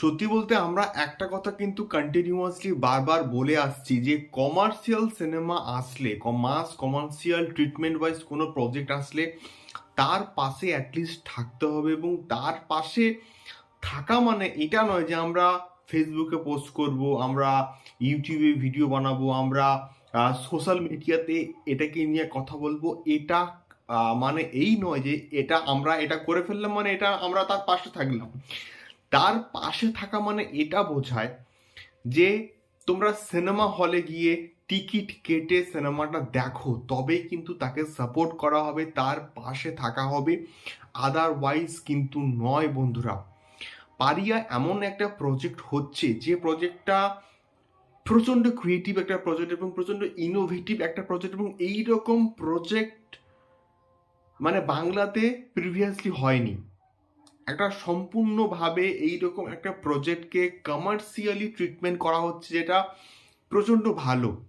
সত্যি বলতে আমরা একটা কথা কিন্তু কন্টিনিউয়াসলি বারবার বলে আসছি যে কমার্শিয়াল সিনেমা আসলে মাস কমার্শিয়াল ট্রিটমেন্ট ওয়াইজ কোনো প্রজেক্ট আসলে তার পাশে অ্যাটলিস্ট থাকতে হবে এবং তার পাশে থাকা মানে এটা নয় যে আমরা ফেসবুকে পোস্ট করব, আমরা ইউটিউবে ভিডিও বানাবো, আমরা সোশ্যাল মিডিয়াতে এটাকে নিয়ে কথা বলব। এটা মানে এই নয় যে এটা আমরা, এটা করে ফেললাম মানে এটা আমরা তার পাশে থাকলাম। তার পাশে থাকা মানে এটা বোঝায় যে তোমরা সিনেমা হলে গিয়ে টিকিট কেটে সিনেমাটা দেখো, তবেই কিন্তু তাকে সাপোর্ট করা হবে, তার পাশে থাকা হবে। আদারওয়াইজ কিন্তু নয় বন্ধুরা। পারিয়া এমন একটা প্রজেক্ট হচ্ছে, যে প্রজেক্টটা প্রচণ্ড ক্রিয়েটিভ একটা প্রজেক্ট এবং প্রচণ্ড ইনোভেটিভ একটা প্রজেক্ট এবং এই রকম প্রজেক্ট মানে বাংলাতে প্রিভিয়াসলি হয়নি। একটা সম্পূর্ণভাবে এইরকম একটা প্রজেক্টকে কমার্শিয়ালি ট্রিটমেন্ট করা হচ্ছে যেটা প্রচণ্ড ভালো।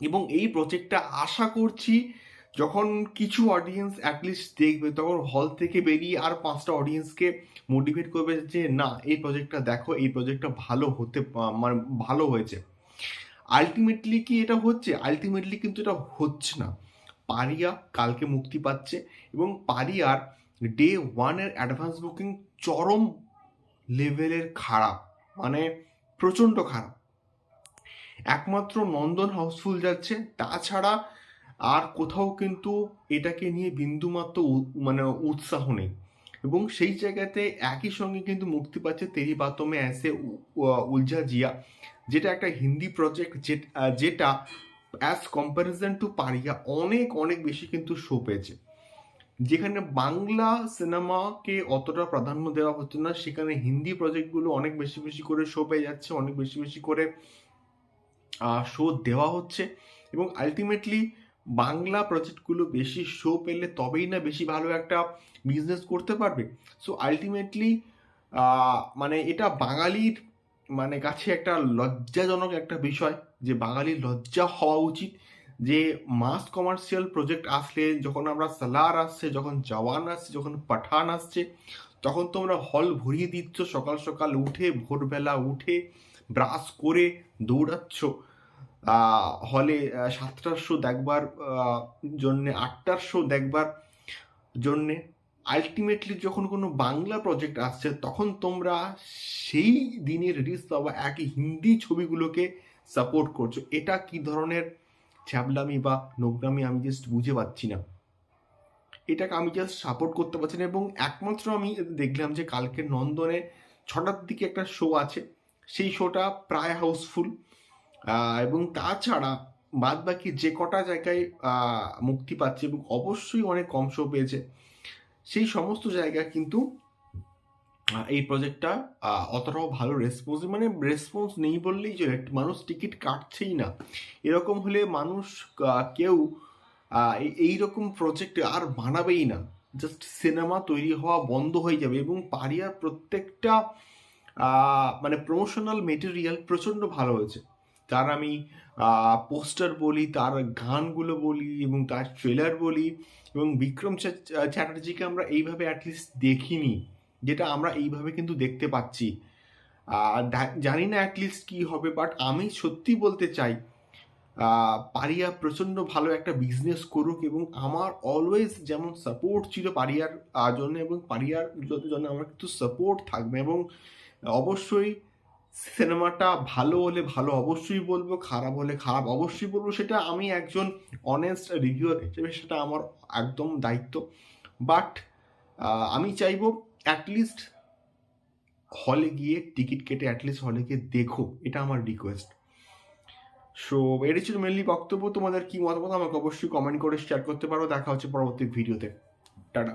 এবং এই প্রজেক্টটা আশা করছি যখন কিছু অডিয়েন্স অ্যাটলিস্ট দেখবে, তখন হল থেকে বেরিয়ে আর পাঁচটা অডিয়েন্সকে মোটিভেট করবে যে, না, এই প্রজেক্টটা দেখো, এই প্রজেক্টটা ভালো হতে মানে ভালো হয়েছে। আলটিমেটলি কি এটা হচ্ছে? আলটিমেটলি কিন্তু এটা হচ্ছে না। পারিয়া কালকে মুক্তি পাচ্ছে এবং পারিয়ার ডে ওয়ানের অ্যাডভান্স বুকিং চরম লেভেলের খারাপ মানে প্রচণ্ড খারাপ। একমাত্র নন্দন হাউসফুল যাচ্ছে, তাছাড়া আর কোথাও কিন্তু এটাকে নিয়ে বিন্দুমাত্র মানে উৎসাহ নেই। এবং সেই জায়গাতে একই সঙ্গে কিন্তু মুক্তি পাচ্ছে তেরি বাতমে অ্যাসে উ- উ- উলঝা জিয়া, যেটা একটা হিন্দি প্রজেক্ট যেটা অ্যাজ কম্প্যারিজন টু পারিয়া অনেক অনেক বেশি কিন্তু শো পেয়েছে। যেখানে বাংলা সিনেমাকে অতটা প্রাধান্য দেওয়া হচ্ছে না, সেখানে হিন্দি প্রজেক্টগুলো অনেক বেশি বেশি করে শো পেয়ে যাচ্ছে, অনেক বেশি বেশি করে শো দেওয়া হচ্ছে এবং আলটিমেটলি বাংলা প্রজেক্টগুলো বেশি শো পেলে তবেই না বেশি ভালো একটা বিজনেস করতে পারবে। সো আলটিমেটলি মানে এটা বাঙালির মানে কাছে একটা লজ্জাজনক একটা বিষয় যে বাঙালির লজ্জা হওয়া উচিত। যে মাস কমার্শিয়াল প্রজেক্ট আসলে যখন আমরা সালার আসছে, যখন জওয়ান আসছে, যখন পাঠান আসছে, তখন তোমরা হল ভরিয়ে দিচ্ছ, সকাল সকাল উঠে, ভোরবেলা উঠে ব্রাশ করে দৌড়াচ্ছ। হলে সাতটার শো দেখবার জন্যে, আটটার শো দেখবার জন্যে আলটিমেটলি যখন কোনো বাংলা প্রজেক্ট আসছে, তখন তোমরা সেই দিনে রিলিজ বা একই হিন্দি ছবিগুলোকে সাপোর্ট করছ। এটা কি ধরনের ছ্যাবলামি বা নোংরামি আমি জাস্ট বুঝে পাচ্ছি না। এটাকে আমি জাস্ট সাপোর্ট করতে পারছি না এবং একমাত্র আমি দেখলাম যে কালকে নন্দনে ছটার দিকে একটা শো আছে। সেই শোটা প্রায় হাউসফুল এবং তাছাড়া বাদ বাকি যে কটা জায়গায় মুক্তি পাচ্ছে এবং অবশ্যই অনেক কম শো পেয়েছে, সেই সমস্ত জায়গা কিন্তু এই প্রজেক্টটা অতটাও ভালো রেসপন্স মানে রেসপন্স নেই বললেই চলে মানুষ টিকিট কাটছেই না। এরকম হলে মানুষ কেউ এই রকম প্রজেক্ট আর বানাবেই না। জাস্ট সিনেমা তৈরি হওয়া বন্ধ হয়ে যাবে এবং পারিয়ার প্রত্যেকটা মানে প্রমোশনাল মেটেরিয়াল প্রচণ্ড ভালো হয়েছে। তার আমি পোস্টার বলি, তার গানগুলো বলি এবং তার ট্রেলার বলি এবং বিক্রম চ্যাটার্জিকে আমরা এইভাবে অ্যাটলিস্ট দেখিনি। যেটা আমরা এইভাবে কিন্তু দেখতে পাচ্ছি। জানি না অ্যাটলিস্ট কি হবে বাট আমি সত্যি বলতে চাই পারিয়া প্রচণ্ড ভালো একটা বিজনেস করুক এবং আমার অলওয়েজ যেমন সাপোর্ট ছিল পারিয়ার জন্য এবং পারিয়ার জন্য আমার কিন্তু সাপোর্ট থাকবে এবং অবশ্যই সিনেমাটা ভালো হলে ভালো, অবশ্যই বলব, খারাপ হলে খারাপ, অবশ্যই বলব সেটা আমি একজন অনেস্ট রিভিউয়ার হিসেবে সেটা আমার একদম দায়িত্ব। বাট আমি চাইব অ্যাটলিস্ট হলে গিয়ে টিকিট কেটে অ্যাটলিস্ট হলে গিয়ে দেখো, এটা আমার রিকোয়েস্ট সো এটি ছিল মেনলি বক্তব্য। তোমাদের কি মতামত আমাকে অবশ্যই কমেন্ট করে শেয়ার করতে পারো। দেখা হচ্ছে পরবর্তী ভিডিওতে টাটা